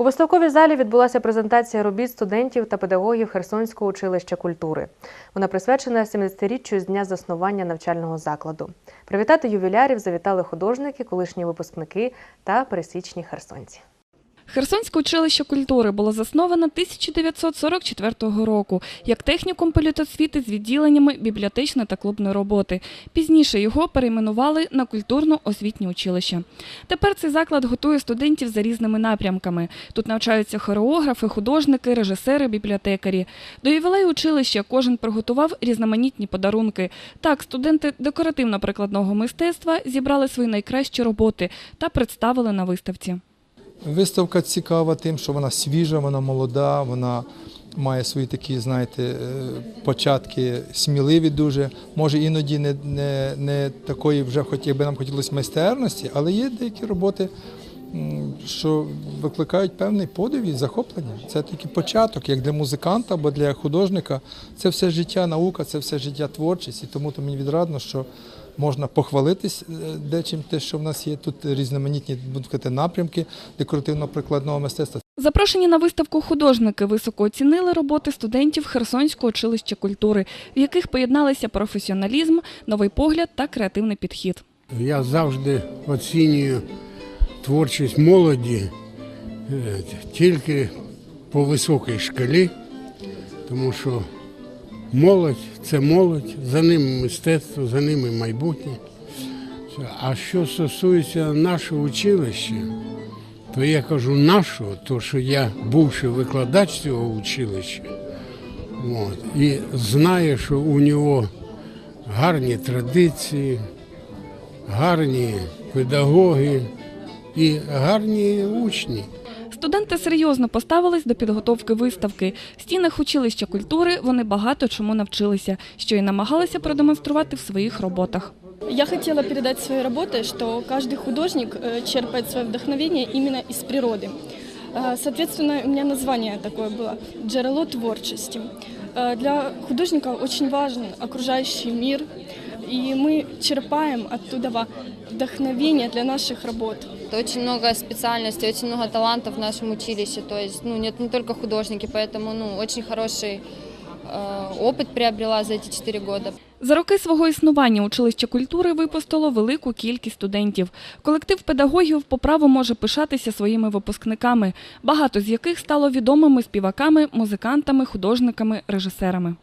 У виставковій залі відбулася презентація робіт студентів та педагогів Херсонського училища культури. Вона присвячена 70-річчю з дня заснування навчального закладу. Привітати ювілярів завітали художники, колишні випускники та пересічні херсонці. Херсонське училище культури було засновано 1944 року як технікум політосвіти з відділеннями бібліотечної та клубної роботи. Пізніше його перейменували на культурно-освітнє училище. Тепер цей заклад готує студентів за різними напрямками. Тут навчаються хореографи, художники, режисери, бібліотекарі. До ювілею училища кожен приготував різноманітні подарунки. Так, студенти декоративно-прикладного мистецтва зібрали свої найкращі роботи та представили на виставці. Виставка цікава тим, що вона свіжа, вона молода, вона має свої такі, знаєте, е, початки сміливі дуже. Може іноді не, не, не такої вже, хоч якби нам хотілося майстерності, але є деякі роботи, що викликають певний подив і захоплення. Це тільки початок, як для музиканта або для художника. Це все життя, наука, це все життя творчість. І тому то мені відрадно, що можна похвалитись е, дечим, те, що в нас є тут різноманітні сказати, напрямки декоративно-прикладного мистецтва. Запрошені на виставку художники високо оцінили роботи студентів Херсонського училища культури, в яких поєдналися професіоналізм, новий погляд та креативний підхід. Я завжди оцінюю творчість молоді е, тільки по високій шкалі, тому що молодь це молодь, за ними мистецтво, за ними майбутнє. А що стосується нашого училища, то я кажу нашого, то що я бувший викладач цього училища, от, і знаю, що у нього гарні традиції, гарні педагоги і гарні учні. Студенти серйозно поставились до підготовки виставки. В стінах училища культури вони багато чому навчилися, що і намагалися продемонструвати в своїх роботах. Я хотела передать своей работой, что каждый художник э, черпает свое вдохновение именно из природы. Э, Соответственно, у меня название такое было «Джерело творчести». Э, Для художника очень важен окружающий мир, и мы черпаем оттуда во вдохновение для наших работ. Очень много специальностей, очень много талантов в нашем училище. То есть, ну, нет не только художники, поэтому, ну, очень хороший э, опыт приобрела за эти четыре года. За роки свого існування училище культури випустило велику кількість студентів. Колектив педагогів по праву може пишатися своїми випускниками, багато з яких стало відомими співаками, музикантами, художниками, режисерами.